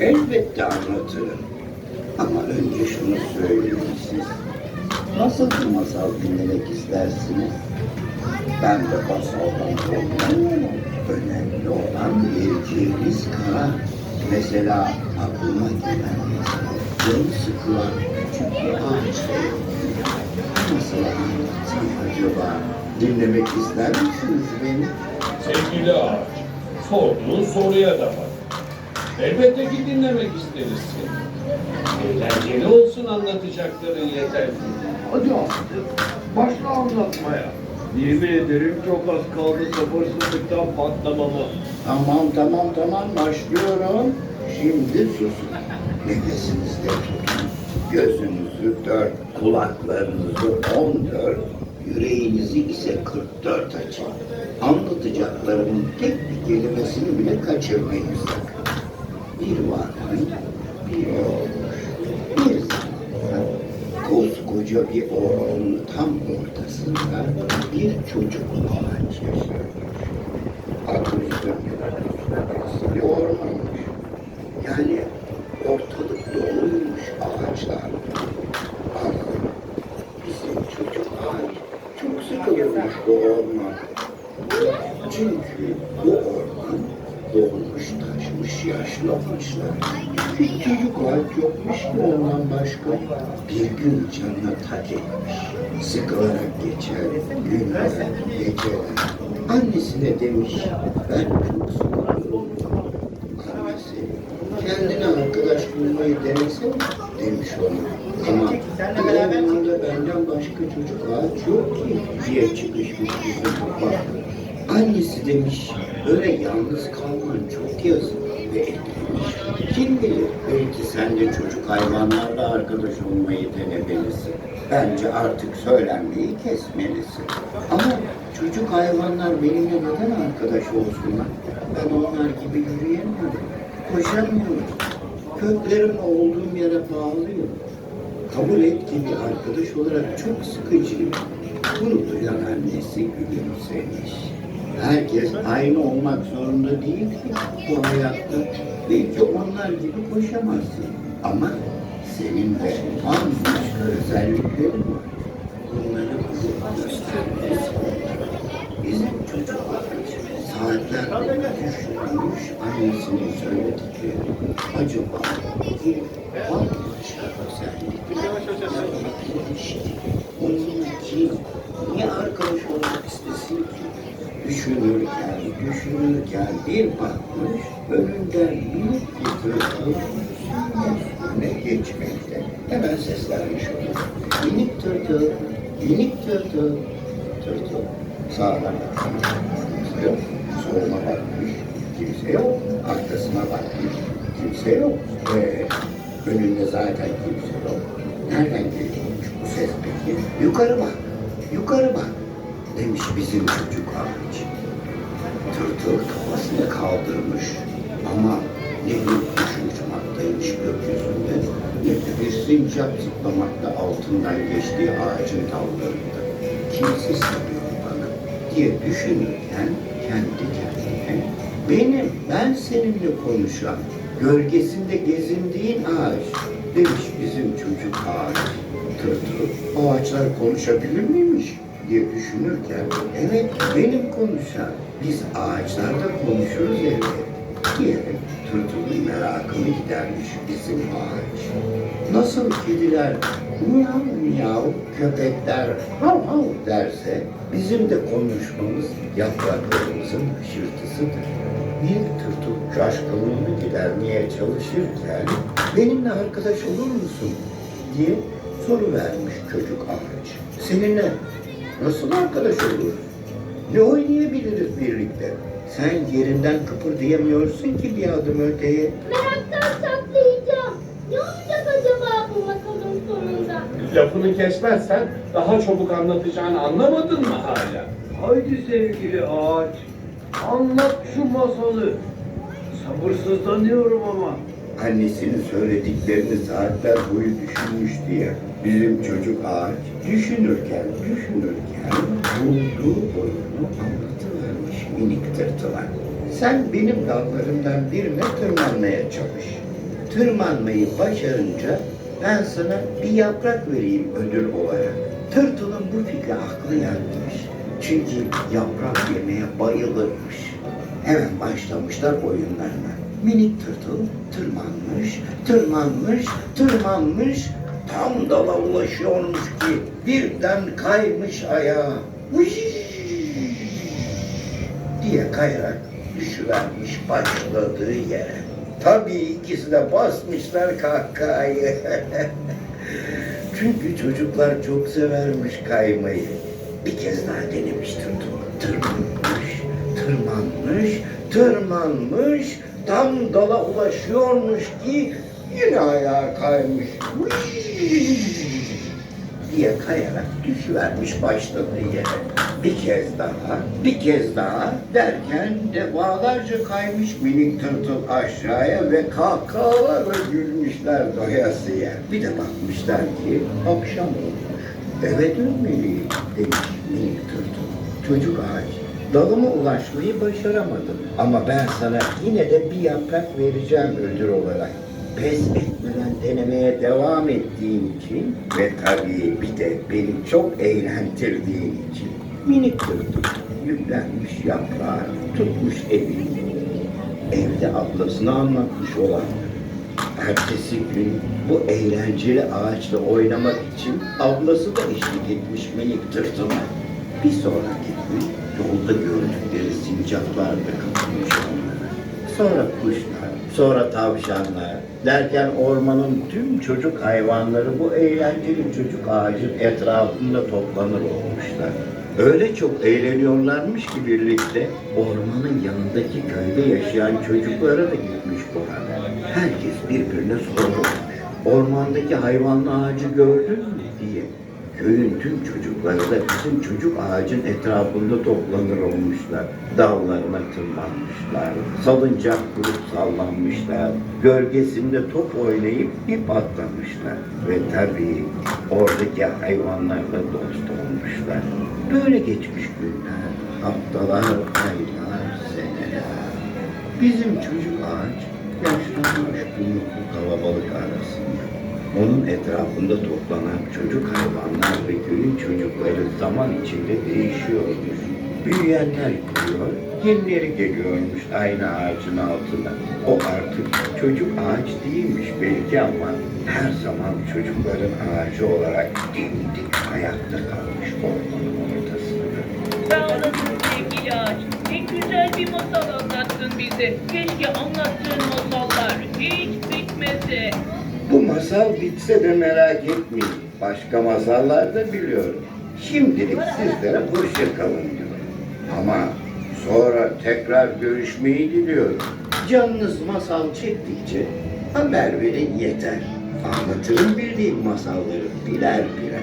Elbette anlatırım. Ama önce şunu söyleyeyim siz. Nasıl bir masal dinlemek istersiniz? Ben de masaldan korkmuyorum. Önemli olan vereceğiniz karar. Mesela aklıma gelen canı sıkılan küçük bir ağaç Nasıl anlatsam acaba? Dinlemek ister misiniz beni? Sevgili ağaç, sorduğun soruya da bak. Elbette ki dinlemek isteriz. Eğlenceli olsun anlatacakların yeter ki. Hadi artık başla anlatmaya. Yemin ederim çok az kaldı sabırsızlıktan patlamama. Tamam tamam tamam başlıyorum. Şimdi susun. Nefesinizi de tutun. Gözünüzü dört, kulaklarınızı on dört, yüreğinizi ise 44 açın. Anlatacaklarımın tek bir kelimesini bile kaçırmayın sakın. Bir varmış, bir yokmuş. Bir zaman koskoca bir ormanın tam ortasında bir çocuk ağaç yaşarmış. Adı üstünde bir ormanmış. Yani ortalık doluymuş ağaçlarla. Ama bizim çocuk ağaç çok sıkılırmış bu orman. Çünkü dolmuş yaşlı ağaçlar. Hiç çocuk ağaç yokmuş ki ondan başka. Bir gün canına tak etmiş. Sıkılarak geçer günler, geceler. Annesine demiş, ben çok sıkılıyorum. Annesi, kendine arkadaş bulmayı denesene demiş ona. Ama ormanda benden başka çocuk ağaç yok ki diye çıkışmış bizim baba. Annesi demiş, böyle yalnız kalman çok yazık ve. Kim bilir belki sen de çocuk hayvanlarla arkadaş olmayı denemelisin. Bence artık söylenmeyi kesmelisin. Ama çocuk hayvanlar benimle neden arkadaş olsunlar? Ben onlar gibi yürüyemiyorum, koşamıyorum. Köklerimle olduğum yere bağlıyorum. Kabul et ki bir arkadaş olarak çok sıkıcıyım. Bunu duyan annesi gülümsemiş. Herkes aynı olmak zorunda değil ki bu hayatta. Belki onlar gibi koşamazsın. Ama senin de bambaşka özelliklerin var. Bunları. Bizim çocuklarımız saatlerce düşünmüş annesinin söyledikleri. Acaba bu bambaşka özellikler Onunla kim, niye arkadaş olmak istesin ki? Düşünürken, düşünürken bir bakmış, önünden bir tırtıl üstüne geçmekte. Hemen seslenmiş ona. Minik tırtıl, minik tırtıl, tırtıl. Sağına bakmış, yok. Soluna bakmış, kimse yok. Arkasına bakmış, kimse yok. Ee, önünde zaten kimse yok. Nereden geliyormuş bu ses peki? Yukarı bak, yukarı bak demiş bizim çocuk ağaç. Tırtıl kafasını kaldırmış ama ne bir kuş uçmaktaymış gökyüzünde ne de bir sincap zıplamakta altından geçtiği ağacın dallarında. Kimse sanıyor bana diye düşünürken kendi kendine benim ben seninle konuşan gölgesinde gezindiğin ağaç demiş bizim çocuk ağaç. Tırtıl ağaçlar konuşabilir miymiş? Diye düşünürken evet benim konuşan biz ağaçlarda konuşuruz elbet diyerek tırtılın merakını gidermiş bizim ağaç. Nasıl kediler miyav miyav köpekler hav hav derse bizim de konuşmamız yapraklarımızın hışırtısıdır. Bir tırtıl şaşkınlığını gidermeye çalışırken benimle arkadaş olur musun diye soru vermiş çocuk ağaç. Seninle Nasıl arkadaş oluruz? Ne oynayabiliriz birlikte? Sen yerinden kıpırdayamıyorsun ki bir adım öteye. Meraktan saklayacağım. Ne olacak acaba bu masalın sonunda? Lafını kesmezsen daha çabuk anlatacağını anlamadın mı hala? Haydi sevgili ağaç, anlat şu masalı. Sabırsızlanıyorum ama. Annesinin söylediklerini saatler boyu düşünmüştü ya. Bizim çocuk ağaç düşünürken düşünürken bulduğu oyunu anlatıvermiş minik tırtıla. Sen benim dallarımdan birine tırmanmaya çalış. tırmanmayı başarınca ben sana bir yaprak vereyim ödül olarak. Tırtılın bu fikri aklı yanmış. Çünkü yaprak yemeye bayılırmış. Hemen başlamışlar oyunlarına. Minik tırtıl tırmanmış, tırmanmış, tırmanmış. Tam dala ulaşıyormuş ki birden kaymış ayağa. Diye kayarak düşüvermiş başladığı yere. Tabii ikisi de basmışlar kahkahayı. Çünkü çocuklar çok severmiş kaymayı. Bir kez daha denemiş Tırtıl. Tırmanmış, tırmanmış, tırmanmış. Tam dala ulaşıyormuş ki yine ayağa kaymış. Diye kayarak düşüvermiş başladığı yere. Bir kez daha, bir kez daha derken defalarca kaymış minik tırtıl aşağıya ve kahkahalarla gülmüşler doyasıya. Bir de bakmışlar ki akşam olmuş. Eve dönmeliyim demiş minik tırtıl. Çocuk ağacı. Dalıma ulaşmayı başaramadım. Ama ben sana yine de bir yaprak vereceğim ödül olarak pes denemeye devam ettiğin için ve tabii bir de beni çok eğlendirdiğin için minik tırtıl yüklenmiş yaprağa tutmuş evini. Evde ablasına anlatmış olan ertesi gün bu eğlenceli ağaçla oynamak için ablası da eşlik etmiş minik tırtıla. Bir sonraki gün yolda gördükleri sincaplar da katılmış onlara. Sonra kuşlar, sonra tavşanlar derken ormanın tüm çocuk hayvanları bu eğlenceli çocuk ağacın etrafında toplanır olmuşlar. Öyle çok eğleniyorlarmış ki birlikte ormanın yanındaki köyde yaşayan çocuklara da gitmiş bu haber. Herkes birbirine sormuş. Ormandaki hayvanlı ağacı gördün mü diye. Köyün tüm çocukları da bizim çocuk ağacın etrafında toplanır olmuşlar. Dallarına tırmanmışlar, salıncak kurup sallanmışlar, gölgesinde top oynayıp ip atlamışlar. Ve tabii oradaki hayvanlarla dost olmuşlar. Böyle geçmiş günler, haftalar, aylar, seneler. Bizim çocuk ağaç yaşlanmış bu mutlu kalabalık arasında. Onun etrafında toplanan çocuk hayvanlar ve köyün çocukları zaman içinde değişiyormuş. Büyüyenler gidiyor, yenileri geliyormuş aynı ağacın altına. O artık çocuk ağaç değilmiş belki ama her zaman çocukların ağacı olarak dimdik ayakta kalmış ormanın ortasında. Sağ olasın sevgili ağaç. Ne güzel bir masal anlattın bize. Keşke anlattığın masallar hiç bitmese. Bu masal bitse de merak etmeyin. Başka masallar da biliyorum. Şimdilik sizlere hoşça kalın diyorum. Ama sonra tekrar görüşmeyi diliyorum. Canınız masal çektikçe haber verin yeter. Anlatırım bildiğim masalları birer birer.